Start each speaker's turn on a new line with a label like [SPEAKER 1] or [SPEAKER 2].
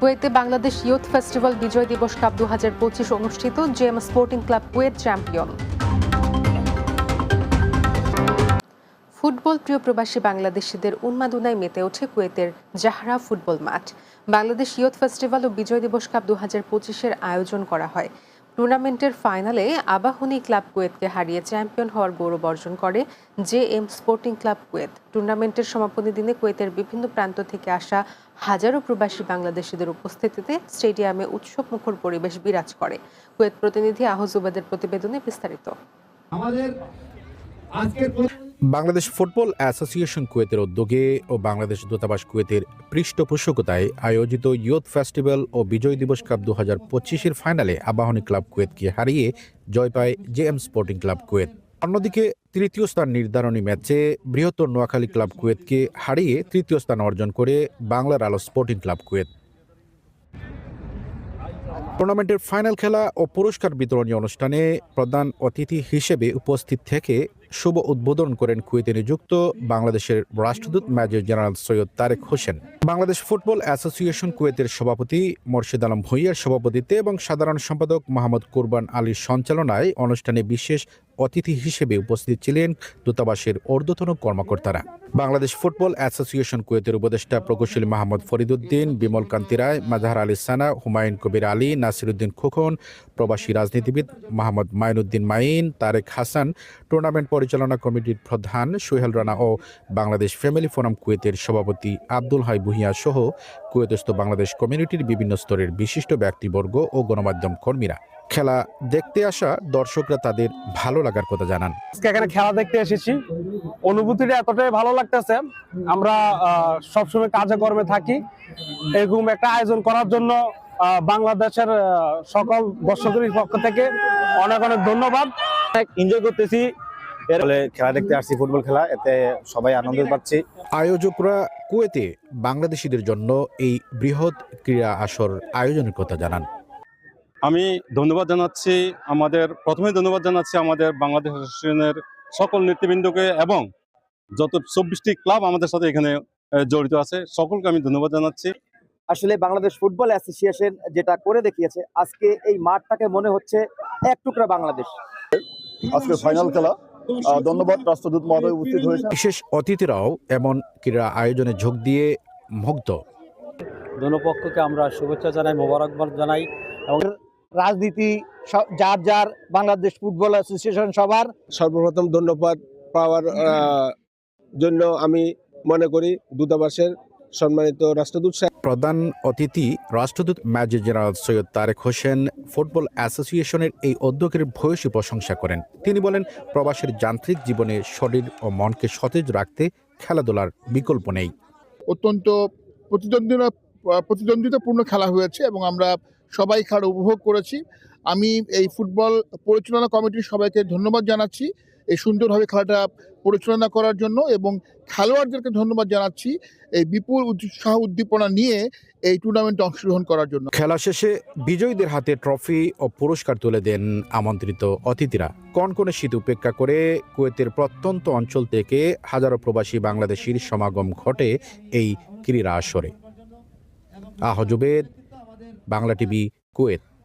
[SPEAKER 1] কুয়েতে Bangladesh youth festival বিজয় দিবস cup দু অনুষ্ঠিত জেম sporting club Kuwait champion football প্রিয় প্রবাসী বাংলাদেশিদের উন্মাদনায় মেতে ওঠে কুয়েতের জাহরা ফুটবল মাঠ বাংলাদেশ ইয়ুথ ফেস্টিভ্যাল ও বিজয় দিবস কাপ দু হাজার পঁচিশের আয়োজন করা হয় টুর্নামেন্টের ফাইনালে আবাহনী ক্লাব কুয়েতকে হারিয়ে চ্যাম্পিয়ন হওয়ার গৌরব অর্জন করে J M sporting club Kuwait টুর্নামেন্টের সমাপনী দিনে কুয়েতের বিভিন্ন প্রান্ত থেকে আসা হাজারো প্রবাসী বাংলাদেশিদের উপস্থিতিতে স্টেডিয়ামে উৎসব মুখর পরিবেশ বিরাজ করে কুয়েত প্রতিনিধি আহজুবাদের প্রতিবেদনে বিস্তারিত আমাদের
[SPEAKER 2] আজকের বাংলাদেশ ফুটবল অ্যাসোসিয়েশন কুয়েতের উদ্যোগে ও বাংলাদেশ দূতাবাস কুয়েতের পৃষ্ঠপোষকতায় আয়োজিত ইয়ুথ ফেস্টিভ্যাল ও বিজয় দিবস কাপ দু হাজার পঁচিশের ফাইনালে আবাহনী ক্লাব কুয়েতকে হারিয়ে জয় পায় জেএম স্পোর্টিং ক্লাব কুয়েত অন্যদিকে তৃতীয় স্থান নির্ধারণী ম্যাচে বৃহত্তর নোয়াখালী ক্লাব কুয়েতকে হারিয়ে তৃতীয় স্থান অর্জন করে বাংলার আলো স্পোর্টিং ক্লাব কুয়েত টুর্নামেন্টের ফাইনাল খেলা ও পুরস্কার বিতরণী অনুষ্ঠানে প্রধান অতিথি হিসেবে উপস্থিত থেকে শুভ উদ্বোধন করেন কুয়েতে নিযুক্ত বাংলাদেশের রাষ্ট্রদূত major general Syed Tarek Hossain Bangladesh football association কুয়েতের সভাপতি মোর্শেদ আলম ভুইয়ার সভাপতিত্বে এবং সাধারণ সম্পাদক মোহাম্মদ কুরবান আলীর সঞ্চালনায় অনুষ্ঠানে বিশেষ অতিথি হিসেবে উপস্থিত ছিলেন দূতাবাসের ঊর্ধ্বতন কর্মকর্তারা বাংলাদেশ ফুটবল অ্যাসোসিয়েশন কুয়েতের উপদেষ্টা প্রকৌশলী মাহমুদ ফরিদুদ্দিন বিমল কান্তি রায় মাজাহার আলী সানা হুমায়ুন কবির আলী নাসিরুদ্দিন খোকন প্রবাসী রাজনীতিবিদ মাহমুদ মাইনুদ্দিন মাইন তারেক হাসান টুর্নামেন্ট পরিচালনা কমিটির প্রধান সোহেল রানা ও বাংলাদেশ ফ্যামিলি ফোরাম কুয়েতের সভাপতি আব্দুল হাই ভুঁইয়া সহ কুয়েতস্থ বাংলাদেশ কমিউনিটির বিভিন্ন স্তরের বিশিষ্ট ব্যক্তিবর্গ ও গণমাধ্যম কর্মীরা খেলা দেখতে আসা দর্শকরা তাদের ভালো লাগার কথা জানান
[SPEAKER 3] আজকে এখানে খেলা দেখতে এসেছি অনুভূতিটা এতটাই ভালো লাগতেছে আমরা সবসময় কাজে কর্মে থাকি এরকম একটা আয়োজন করার জন্য বাংলাদেশের সকল দর্শকের পক্ষ থেকে অনেক অনেক ধন্যবাদ এনজয় করতেছি খেলা দেখতে আসছি ফুটবল খেলা এতে সবাই আনন্দ পাচ্ছি
[SPEAKER 2] আয়োজকরা কুয়েতে বাংলাদেশিদের জন্য এই বৃহৎ ক্রীড়া আসর আয়োজনের কথা জানান
[SPEAKER 4] আমি ধন্যবাদ জানাচ্ছি আমাদের প্রথমে ধন্যবাদ জানাচ্ছি আমাদের বাংলাদেশ অ্যাসোসিয়েশনের সকল নেতৃবৃন্দকে এবং যত চব্বিশটি ক্লাব আমাদের সাথে এখানে জড়িত আছে সকলকে আমি ধন্যবাদ জানাচ্ছি
[SPEAKER 5] আসলে বাংলাদেশ ফুটবল অ্যাসোসিয়েশন যেটা করে দেখিয়েছে আজকে এই মাঠটাকে মনে হচ্ছে এক টুকরা বাংলাদেশ
[SPEAKER 6] আজকে ফাইনাল খেলা ধন্যবাদ রাষ্ট্রদূত মহোদয় উপস্থিত হয়েছে
[SPEAKER 2] বিশেষ অতিথিরাও এমন ক্রীড়া আয়োজনে যোগ দিয়ে মুগ্ধ
[SPEAKER 7] দনপক্ষকে আমরা শুভেচ্ছা জানাই মোবারকবাদ জানাই এবং রাজনীতি যার যার বাংলাদেশ ফুটবল অ্যাসোসিয়েশন সবার
[SPEAKER 8] সর্বপ্রথম ধন্যবাদ পাওয়ার জন্য আমি মনে করি দূতাবাসের সম্মানিত রাষ্ট্রদূত
[SPEAKER 2] প্রধান অতিথি রাষ্ট্রদূত major general Syed Tarek Hossain football অ্যাসোসিয়েশনের এই উদ্যোগের ভয়সী প্রশংসা করেন তিনি বলেন প্রবাসের যান্ত্রিক জীবনে শরীর ও মনকে সতেজ রাখতে খেলাধুলার বিকল্প নেই
[SPEAKER 9] অত্যন্ত প্রতিদ্বন্দ্বীরা প্রতিদ্বন্দ্বিতাপূর্ণ খেলা হয়েছে এবং আমরা সবাই খেলা উপভোগ করেছি আমি এই ফুটবল পরিচালনা কমিটির সবাইকে ধন্যবাদ জানাচ্ছি এই সুন্দরভাবে খেলাটা পরিচালনা করার জন্য এবং খেলোয়াড়দেরকে ধন্যবাদ জানাচ্ছি এই বিপুল উৎসাহ উদ্দীপনা নিয়ে এই টুর্নামেন্টে অংশগ্রহণ করার জন্য
[SPEAKER 2] খেলা শেষে বিজয়ীদের হাতে ট্রফি ও পুরস্কার তুলে দেন আমন্ত্রিত অতিথিরা কনকনে শীত উপেক্ষা করে কুয়েতের প্রত্যন্ত অঞ্চল থেকে হাজারো প্রবাসী বাংলাদেশির সমাগম ঘটে এই ক্রীড়া আসরে আহ বাংলা টিভি কুয়েত